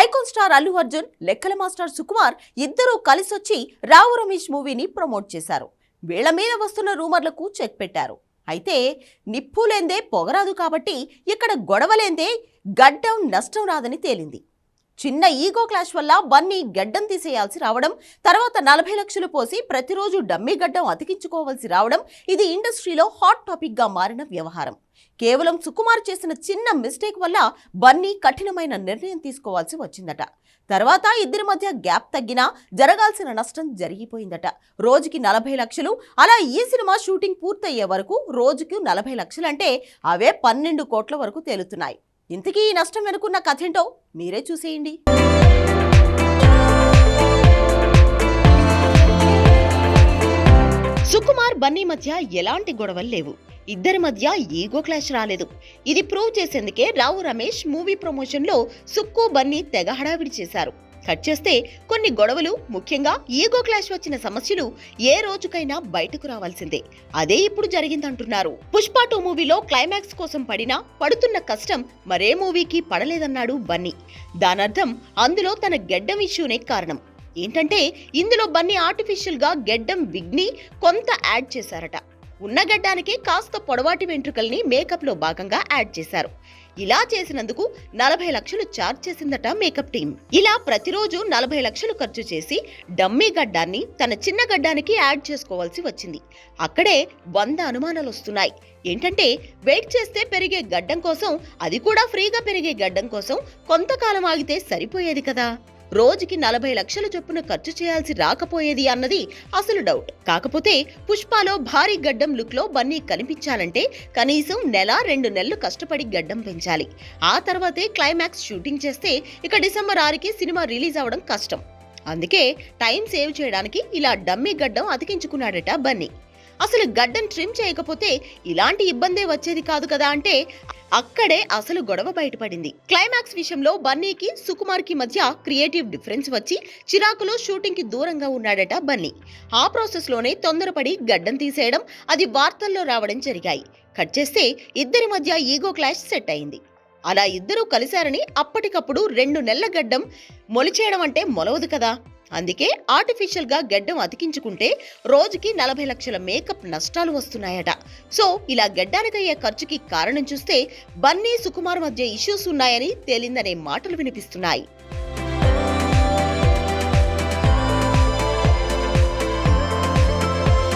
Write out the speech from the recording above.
Icon star Allu Arjun లెక్కల master Sukumar ఇద్దరూ కలిసొచ్చి రావు రమేష్ మూవీని ప్రమోట్ చేశారు. వీళ్ళ మీద వస్తున్న రూమర్లకు చెక్ పెట్టారు. అయితే నిప్పు లేందే పొగరాదు కాబట్టి ఇక్కడ గొడవలేందే గడ్డం నష్టం రాదని తేలింది. చిన్న ఈగో క్లాష్ వల్ల బన్నీ గడ్డం తీసేయాల్సి రావడం తర్వాత నలభై లక్షలు పోసి ప్రతిరోజు డమ్మీ గడ్డం అతికించుకోవాల్సి రావడం ఇది ఇండస్ట్రీలో హాట్ టాపిక్గా మారిన వ్యవహారం. కేవలం సుకుమార్ చేసిన చిన్న మిస్టేక్ వల్ల బన్నీ కఠినమైన నిర్ణయం తీసుకోవాల్సి వచ్చిందట. తర్వాత ఇద్దరి మధ్య గ్యాప్ తగ్గినా జరగాల్సిన నష్టం జరిగిపోయిందట. రోజుకి నలభై లక్షలు అలా ఈ సినిమా షూటింగ్ పూర్తయ్యే వరకు రోజుకు నలభై లక్షలంటే అవే పన్నెండు కోట్ల వరకు తేలుతున్నాయి. ఇంతకీ ఈ నష్టం వెనుకున్న కథేంటో మీరే చూసేయండి. సుకుమార్ బన్నీ మధ్య ఎలాంటి గొడవలు లేవు. ఇద్దరి మధ్య ఈగో క్లాష్ రాలేదు. ఇది ప్రూవ్ చేసేందుకే రావు రమేష్ మూవీ ప్రమోషన్లో సుక్కు బన్నీ తెగ హడావిడి చేశారు. కట్ చేస్తే కొన్ని గొడవలు ముఖ్యంగా ఈగో క్లాష్ వచ్చిన సమస్యలు ఏ రోజుకైనా బయటకు రావాల్సిందే. అదే ఇప్పుడు జరిగిందంటున్నారు. పుష్ప టూ మూవీలో క్లైమాక్స్ కోసం పడినా పడుతున్న కష్టం మరే మూవీకి పడలేదన్నాడు బన్నీ. దానర్థం అందులో తన గెడ్డం ఇష్యూనే కారణం. ఏంటంటే ఇందులో బన్నీ ఆర్టిఫిషియల్గా గెడ్డం విగ్ని కొంత యాడ్ చేశారట. ఉన్న గడ్డానికి కాస్త పొడవాటి వెంట్రుకల్ని మేకప్లో భాగంగా యాడ్ చేశారు. ఇలా చేసినందుకు నలభై లక్షలు ఛార్జ్ చేసిందట మేకప్ టీం. ఇలా ప్రతిరోజు నలభై లక్షలు ఖర్చు చేసి డమ్మీ గడ్డాన్ని తన చిన్న గడ్డానికి యాడ్ చేసుకోవాల్సి వచ్చింది. అక్కడే వంద అనుమానాలు వస్తున్నాయి. ఏంటంటే వెయిట్ చేస్తే పెరిగే గడ్డం కోసం అది కూడా ఫ్రీగా పెరిగే గడ్డం కోసం కొంతకాలం ఆగితే సరిపోయేది కదా? రోజుకి నలభై లక్షల చొప్పున ఖర్చు చేయాల్సి రాకపోయేది అన్నది అసలు డౌట్. కాకపోతే పుష్పలో భారీ గడ్డం లుక్లో బన్నీ కనిపించాలంటే కనీసం నెల రెండు నెలలు కష్టపడి గడ్డం పెంచాలి. ఆ తర్వాతే క్లైమాక్స్ షూటింగ్ చేస్తే ఇక డిసెంబర్ ఆరుకి సినిమా రిలీజ్ అవ్వడం కష్టం. అందుకే టైం సేవ్ చేయడానికి ఇలా డమ్మీ గడ్డం అతికించుకున్నాడట బన్నీ. అసలు గడ్డం ట్రిమ్ చేయకపోతే ఇలాంటి ఇబ్బందే వచ్చేది కాదు కదా అంటే అక్కడే అసలు గొడవ బయటపడింది. క్లైమాక్స్ విషయంలో బన్నీకి సుకుమార్కి మధ్య క్రియేటివ్ డిఫరెన్స్ వచ్చి చిరాకులో షూటింగ్కి దూరంగా ఉన్నాడట బన్నీ. ఆ ప్రాసెస్లోనే తొందరపడి గడ్డం తీసేయడం అది వార్తల్లో రావడం జరిగాయి. కట్ చేస్తే ఇద్దరి మధ్య ఈగో క్లాష్ సెట్ అయింది. అలా ఇద్దరూ కలిశారని అప్పటికప్పుడు రెండు నెలల గడ్డం మొలిచేయడం అంటే మొలవదు కదా. అందుకే ఆర్టిఫిషియల్గా గెడ్డం గడ్డం అతికించుకుంటే రోజుకి నలభై లక్షల మేకప్ నష్టాలు వస్తున్నాయట. సో ఇలా గడ్డానికయ్యే ఖర్చుకి కారణం చూస్తే బన్నీ సుకుమార్ మధ్య ఇష్యూస్ ఉన్నాయని తేలిందనే మాటలు వినిపిస్తున్నాయి.